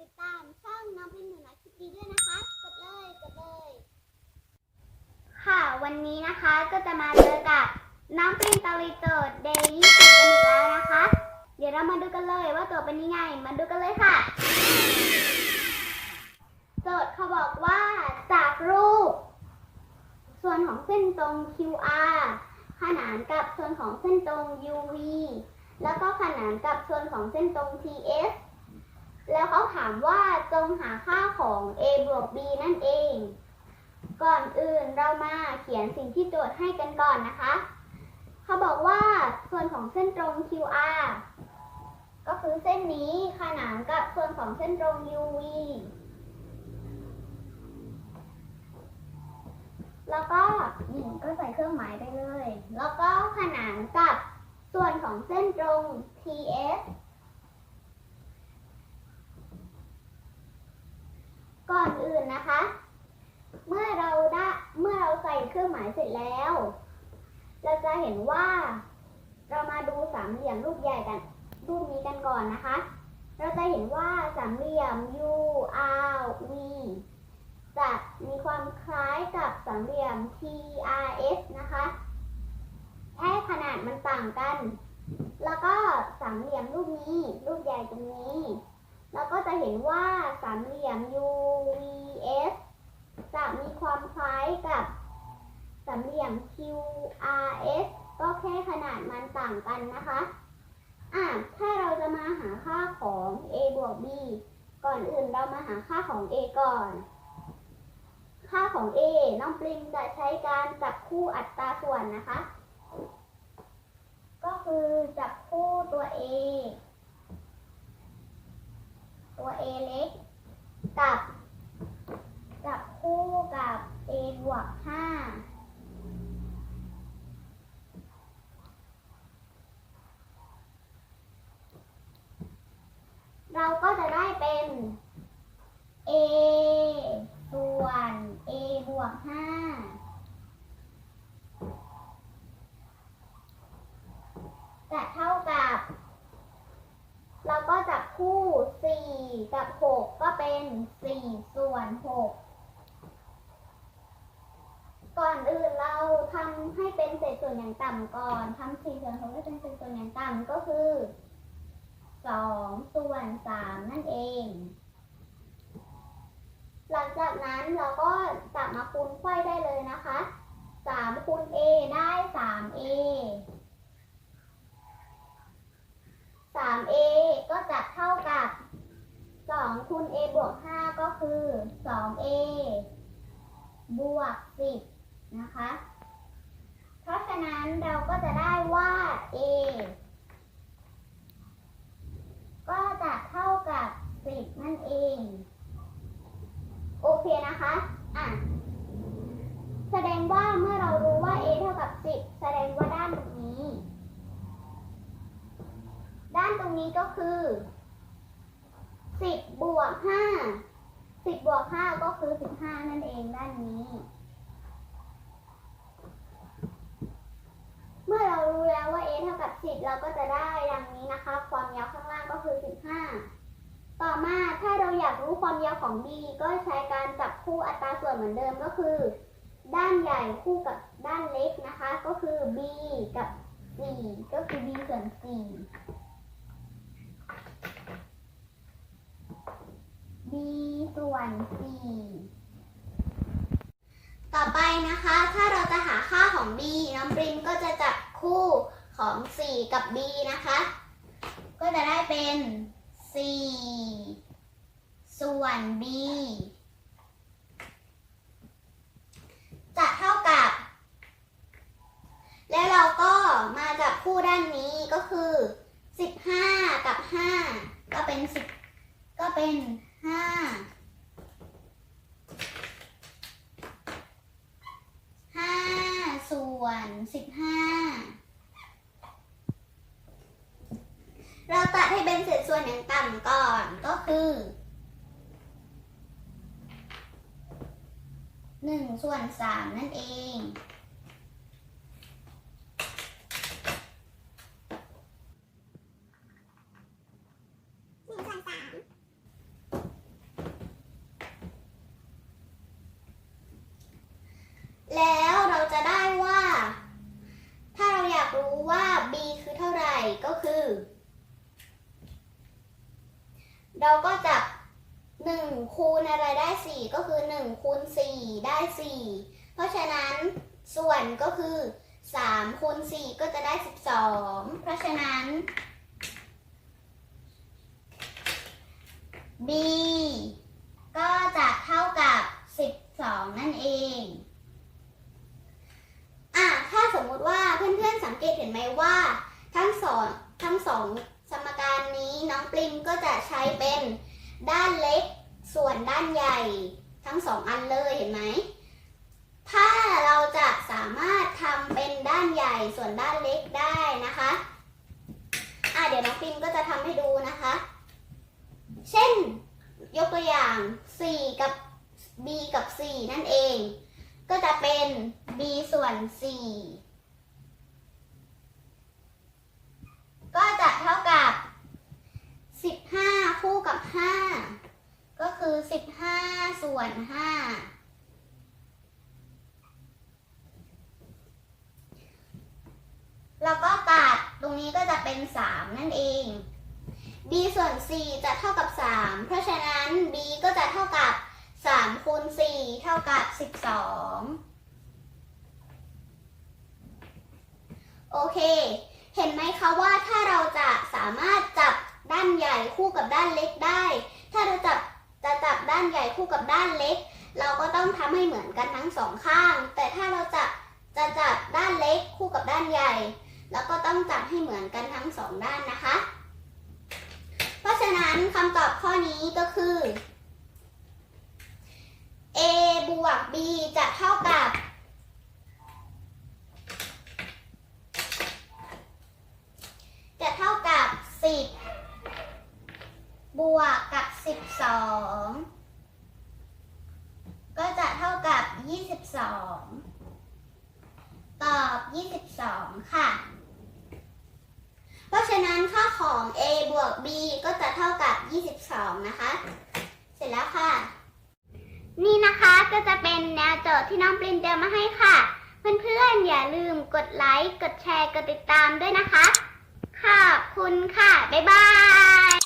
ติดตามช่องน้องเป็นหนูนะคิดดีด้วยนะคะ กดเลยกดเลย ค่ะวันนี้นะคะก็จะมาเจอกับน้องปรินตาลีโจทย์เดย์ยี่สิบกันอีกแล้วนะคะ เดี๋ยวเรามาดูกันเลยว่าโจทย์เป็นยังไง มาดูกันเลยค่ะ โจทย์เขาบอกว่าจากรูป ส่วนของเส้นตรง QR ขนานกับส่วนของเส้นตรง UV แล้วก็ขนานกับส่วนของเส้นตรง TS าถามว่าจงหาค่าของ a บวก b นั่นเอง ก่อนอื่นเรามาเขียนสิ่งที่โจทย์ให้กันก่อนนะคะ เขาบอกว่าส่วนของเส้นตรง QR ก็คือเส้นนี้ขนานกับส่วนของเส้นตรง UV แล้วก็นี่ก็ใส่เครื่องหมายได้เลย แล้วก็ขนานกับส่วนของเส้นตรง TS ก่ อื่นนะคะ เมื่อเราได้เมื่อเราใส่เครื่องหมายเสร็จแล้ว เราจะเห็นว่า เรามาดูสามเหลี่ยมรูปใหญ่กัน รูปนี้กันก่อนนะคะ เราจะเห็นว่าสามเหลี่ยม U R V จะมีความคล้ายกับสามเหลี่ยม T R S นะคะแค่ขนาดมันต่างกัน แล้วก็สามเหลี่ยมรูปนี้ รูปใหญ่ตรงนี้เราก็จะเห็นว่าสามเหลี่ยม U S จะมีความคล้ายกับสามเหลี่ยม QRS ก็แค่ขนาดมันต่างกันนะคะอะถ้าเราจะมาหาค่าของ a บวก b ก่อนอื่นเรามาหาค่าของ a ก่อน ค่าของ a น้องปริมจะใช้การจับคู่อัตราส่วนนะคะ ก็คือจับคู่ตัว a ตัว a เล็กกับคู่กับ a บ วก5เราก็จะได้เป็น a ส่วน a บวก5จะเท่ากับ เราก็จับคู่4กับ6ก็เป็น4ส่วน6ก่ ก่อนอื่นเราทำให้เป็นเศษส่วนอย่างต่ำก่อนทำ4ส่วน6ให้เป็นเศษส่วนอย่างต่ำก็คือ2ส่วน3นั่นเอง หลังจากนั้นเราก็จับมาคูณไขว้ได้เลยนะคะ3คูณ a ได้ 3a 3a ก็จะเท่ากับ2คูณ a บวก5ก็คือ 2a บวก10 นะคะ เพราะฉะนั้นเราก็จะได้ว่า a ก็จะเท่ากับ10นั่นเอง โอเคนะคะ อะ แสดงว่าเมื่อเรารู้ว่า a เท่ากับ10แสดงว่าด้านตรงนี้ ด้านตรงนี้ก็คือ10บวก5 10บวก5ก็คือ15นั่นเองด้านนี้ เมื่อเรารู้แล้วว่า a เท่ากับ 10 เราก็จะได้ดังนี้นะคะ ความยาวข้างล่างก็คือ 15 ต่อมาถ้าเราอยากรู้ความยาวของ b ก็ใช้การจับคู่อัตราส่วนเหมือนเดิมก็คือ ด้านใหญ่คู่กับด้านเล็กนะคะ ก็คือ b กับ 4 ก็คือ b ส่วน 4 b ส่วน 4ต่อไปนะคะ ถ้าเราจะหาค่าของ b น้องปริมก็จะจับ คู่ของ 4 กับ b นะคะ ก็จะได้เป็น 4 ส่วน b จะเท่ากับ แล้วเราก็มาจับคู่ด้านนี้ก็คือ 15 กับ 5 ก็เป็น 10 ก็เป็น5 5ส่วน15 เราตัดให้เป็ นเศษส่วนอย่างต่ำก่อนก็คือ1ส่วน3นั่นเองหนึ่งส่วนสาม เราก็จับหนึ่ง คูณอะไรได้สี่ก็คือหนึ่งคูณสี่ได้สี่เพราะฉะนั้นส่วนก็คือสามคูณสี่ก็จะได้สิบสองเพราะฉะนั้น b ก็จะเท่ากับสิบสองนั่นเองอะถ้าสมมุติว่าเพื่อนๆสังเกตเห็นไหมว่าทั้งสองทั้งสองสมการนี้น้องปริมก็จะใช้เป็นด้านเล็ก ส่วนด้านใหญ่ทั้งสองอันเลยเห็นไหม ถ้าเราจะสามารถทำเป็นด้านใหญ่ส่วนด้านเล็กได้นะคะอะเดี๋ยวน้องปิมก็จะทำให้ดูนะคะ เช่นยกตัวอย่าง 4 กับ b กับ 4 นั่นเอง ก็จะเป็น b ส่วน 4 ก็จะเท่ากับ 15 คู่กับ 5 ก็คือ15ส่วน5แล้วก็ตัดตรงนี้ก็จะเป็น3นั่นเอง b ส่วน4จะเท่ากับ3เพราะฉะนั้น b ก็จะเท่ากับ3คูณ4เท่ากับ12โอเค เห็นไหมคะว่าถ้าเราจะสามารถจับด้านใหญ่คู่กับด้านเล็กได้ ถ้าเราจับ จะจับด้านใหญ่คู่กับด้านเล็ก เราก็ต้องทำให้เหมือนกันทั้งสองข้าง แต่ถ้าเราจับจะจับด้านเล็กคู่กับด้านใหญ่ แล้วก็ต้องจับให้เหมือนกันทั้งสองด้านนะคะ เพราะฉะนั้นคำตอบข้อนี้ก็คือ a บวก b จะเท่ากับ จะเท่ากับ 10 บวกกับ 12 ก็จะเท่า กับ22ตอบ22ค่ะ เพราะฉะนั้นค่าของ a บวก b ก็จะเท่ากับ22นะคะ เสร็จแล้วค่ะ นี่นะคะก็จะเป็นแนวโจทย์ที่น้องปรินเตรียมมาให้ค่ะ เพื่อนๆอย่าลืมกดไลค์ กดแชร์ กดติดตามด้วยนะคะ ขอบคุณค่ะ บ๊ายบาย